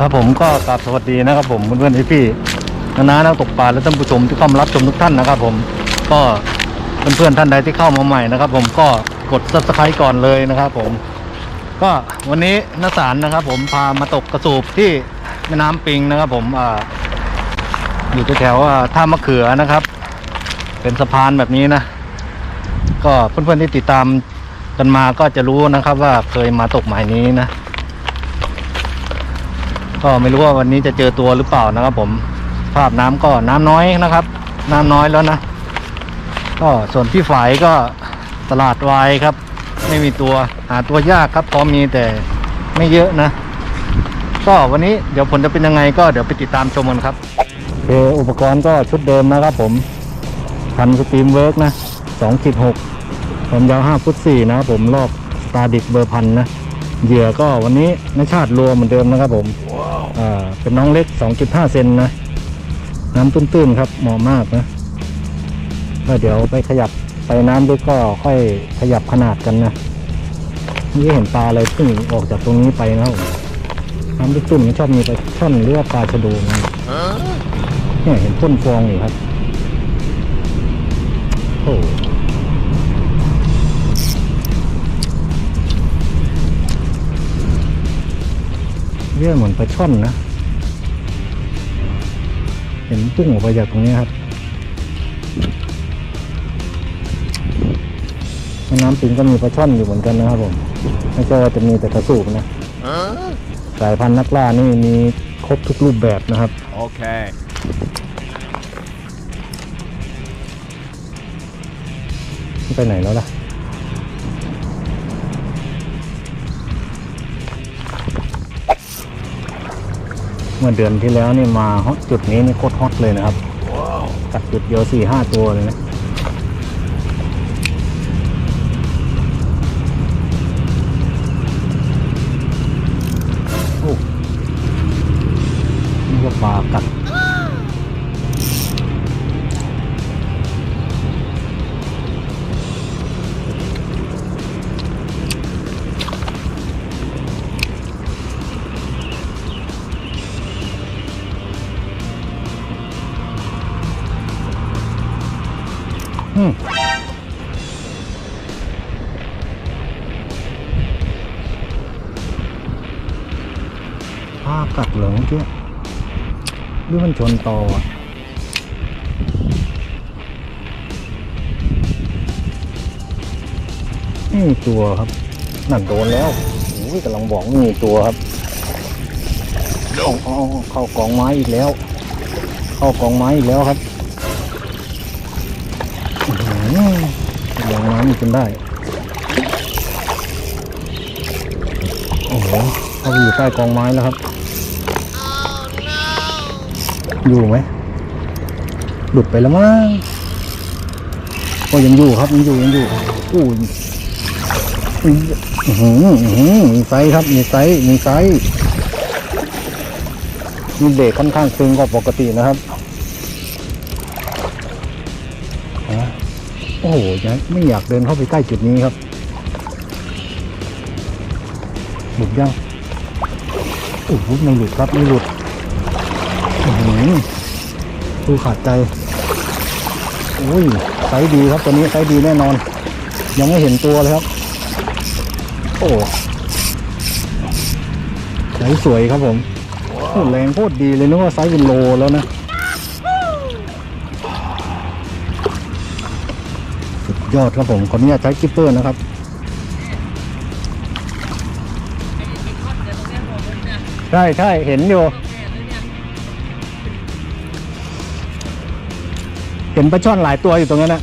ครับผมก็กราบสวัสดีนะครับผมเพื่อนๆพี่ๆน้าๆนักตกปลาและท่านผู้ชมที่เข้ามารับชมทุกท่านนะครับ ผมก็เพื่อนๆท่านใดที่เข้ามาใหม่นะครับ ผมก็กด subscribe ก่อนเลยนะครับ ผม ก็วันนี้นสารนะครับ ผมพามาตกกระสูบที่แม่น้ำปิงนะครับ ผมอ่าอยู่แถวๆท่ามะเขือนะครับ เป็นสะพานแบบนี้นะก็เพื่อนๆที่ติดตามกันมาก็จะรู้นะครับ ว่าเคยมาตกหมายนี้นะ ก็ไม่รู้ว่าวันนี้จะเจอตัวหรือเปล่านะครับ ผมภาพน้ำก็น้ำน้อยนะครับ น้ำน้อยแล้วนะ ก็ส่วนพี่ฝายก็ตลาดวายครับ ไม่มีตัวหาตัวยากครับพอมีแต่ไม่เยอะนะ ก็วันนี้เดี๋ยวผลจะเป็นยังไงก็เดี๋ยวไปติดตามชมกันครับโอเคอุปกรณ์ก็ชุดเดิมนะครับ ผมพันสตรีมเวิร์กนะสองขีดหกความยาวห้าฟุตสี่นะครับผมรอบตาดิกเบอร์พันนะ เหยื่อก็วันนี้นชาติรวมเหมือนเดิมนะครับผมอ่าเป็นน้องเล็ก 2.5 เซนนะ น้ำตื้นๆครับเหมาะมากนะก็เดี๋ยวไปขยับไปน้ำลึกก็ค่อยขยับขนาดกันนะนี่เห็นปลาอะไรเพิ่งออกจากตรงนี้ไปนะครับผมน้ำตื้นๆมันชอบมีปลาช่อนหรือว่าปลาชะโดงนะเนี่ยเห็นพ่นฟองอยู่ครับ โอ้ เรียกเหมือนปลาช่อนนะ เห็นพุ่งออกไปจากตรงนี้ครับแม่น้ำปิงก็มีปลาช่อนอยู่เหมือนกันนะครับผมไม่ใช่ว่าจะมีแต่กระสูบนะสายพันธุ์นักล่านี่มีครบทุกรูปแบบนะครับ Okay. ไปไหนแล้วล่ะ เมื่อเดือนที่แล้วนี่มาฮอตจุดนี้นี่โคตรฮอตเลยนะครับกัดจุดเดียวสี่ห้าตัวเลยนะ กัดเหลือเมื่อกี้หรือมันชนตออะไม่มีตัวครับนั่นโดนแล้วโอ้ยกำลังบอกไม่มีตัวครับเอาเอาเข้ากองไม้อีกแล้ว เข้ากองไม้อีกแล้วครับอื้อหือลงน้ำอีกจนได้ โอ้โหเขาอยู่ใต้กองไม้แล้วครับ อยู่ไหมหลุดไปแล้วมั้งก็ยังอยู่ครับยังอยู่ยังอยู่อู้ยอื้อหืออื้อหือมีไซส์ครับมีไซส์มีไซส์มีเบรกค่อนข้างตึงกว่าปกตินะครับโอ้โหยังไม่อยากเดินเข้าไปใกล้จุดนี้ครับหลุดยังโอ้โหไม่หลุดครับไม่หลุด ดูขาดใจโอ้ยไซส์ดีครับตัวนี้ไซส์ดีแน่นอน ยังไม่เห็นตัวเลยครับ โอ้ไซส์สวยครับผมโอ้แรงโคตรดีเลยนึกว่าไซส์เป็นโลแล้วนะสุดยอดครับผมขออนุญาตใช้กิปเปอร์นะครับใช่ใช่เห็นอยู่ เห็นปลาช่อนหลายตัวอยู่ตรงนั้นนะ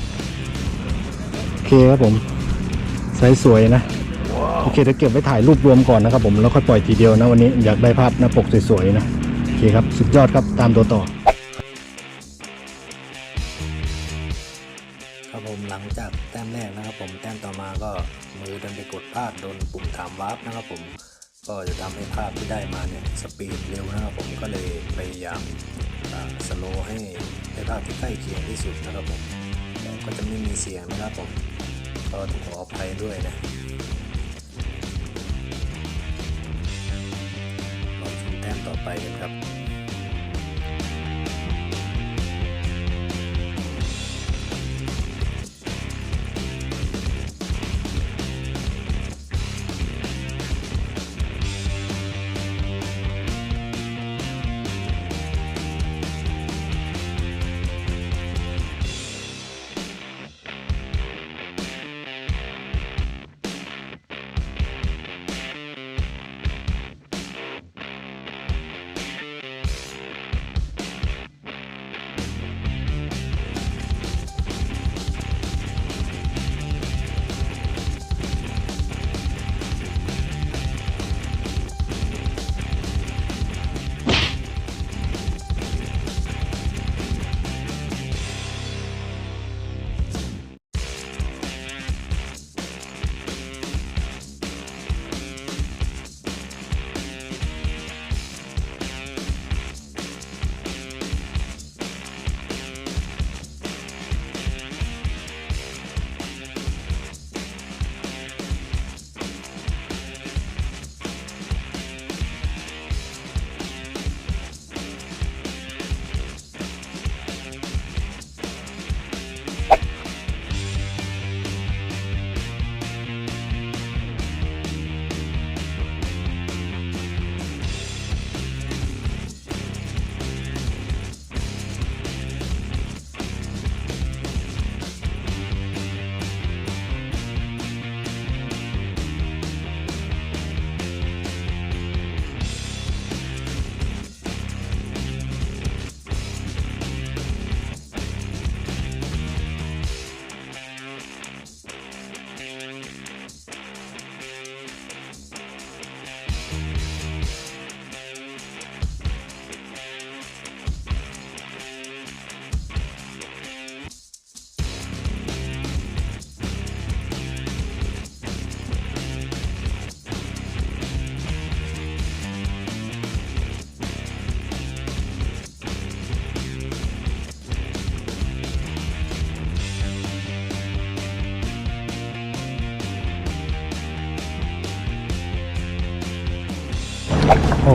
โอเคครับผมไซส์สวยนะโอเคเดี๋ยวเก็บไว้ถ่ายรูปรวมก่อนนะครับผมแล้วค่อยปล่อยทีเดียวนะวันนี้อยากได้ภาพหน้าปกสวยๆนะโอเคครับสุดยอดครับตามตัวต่อ ครับผมหลังจากแต้มแรกนะครับ ผมแต้มต่อมาก็มือดันไปกดพลาดโดนปุ่มถามวาร์ปนะครับผมก็จะทำให้ภาพที่ได้มาเนี่ยสปีดเร็วนะครับผมก็เลยพยายาม สโลให้ในภาพที่ใกล้เคียงที่สุดนะครับผมก็จะไม่มีเสียงนะครับผมก็ต้องขออภัยด้วยนะลองชมแต้มต่ออไปกันครับ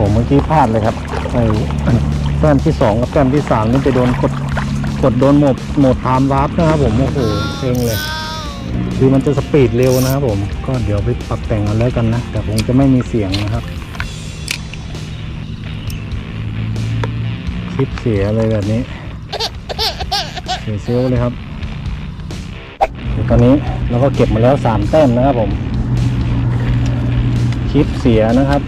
หเมื่อกี้พลาดเลยครับไอ้แต้มที่สองกับแต้มที่สามนี่ไปโดนกดกดโดนหมดหมดไทม์วาร์ปนะครับผมโอ้โหเซ็งเลย คือมันจะสปีดเร็วนะครับผมก็เดี๋ยวไปปรับแต่งเอาแล้วกันนะ แต่คงจะไม่มีเสียงนะครับคลิปเสียเลยแบบนี้เสียเซลเลยครับเดี๋ยวตอนนี้เราก็เก็บมาแล้วสามแต้มนะครับผมคลิปเสียนะครับ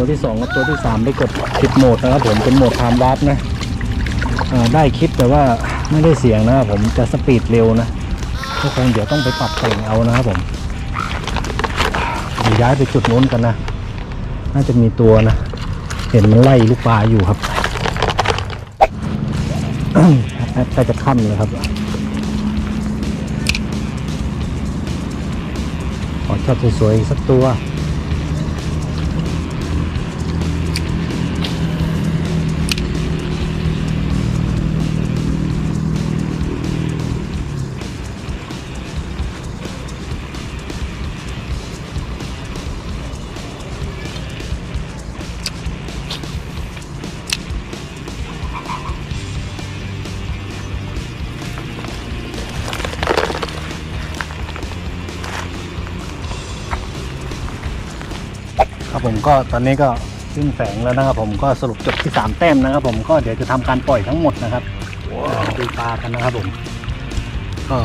ตัวที่สองกับตัวที่สามไปกดผิดโหมดนะครับผมเป็นโหมดไทม์วาร์ปนะได้คลิปแต่ว่าไม่ได้เสียงนะครับผมจะสปีดเร็วนะก็คงเดี๋ยวต้องไปปรับแต่งเอานะครับผมย้ายไปจุดนู้นกันนะ น่าจะมีตัวนะ เห็นมันไล่ลูกปลาอยู่ครับใกล้จะค่ำเลยครับขอชอตสวยๆสักตัว ผมก็ตอนนี้ก็ขึ้นแสงแล้วนะครับผมก็สรุปจบที่ 3 แต้มนะครับ ผมก็เดี๋ยวจะทำการปล่อยทั้งหมดนะครับดูปลากันนะครับผมก็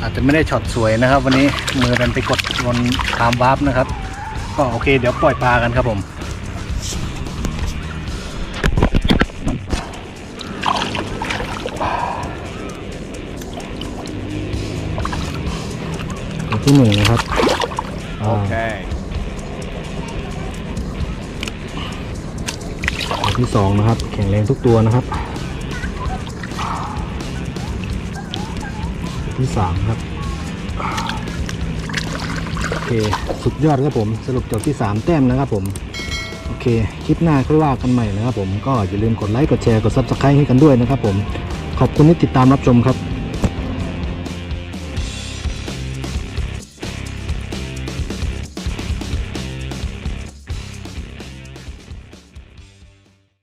อาจจะไม่ได้ช็อตสวยนะครับ วันนี้มือมันไปกดบนตามวาร์ปนะครับ ก็โอเค เดี๋ยวปล่อยปลากันครับผมที่หนึ่งนะครับ Okay. ตัวที่สองนะครับ แข็งแรงทุกตัวนะครับตัวที่สามครับ โอเค สุดยอดครับผม สรุปจบที่3แต้มนะครับผม โอเค คลิปหน้าค่อยว่ากันใหม่นะครับผม ก็อย่าลืมกดไลค์ กดแชร์ กด subscribe ให้กันด้วยนะครับผม ขอบคุณที่ติดตามรับชมครับ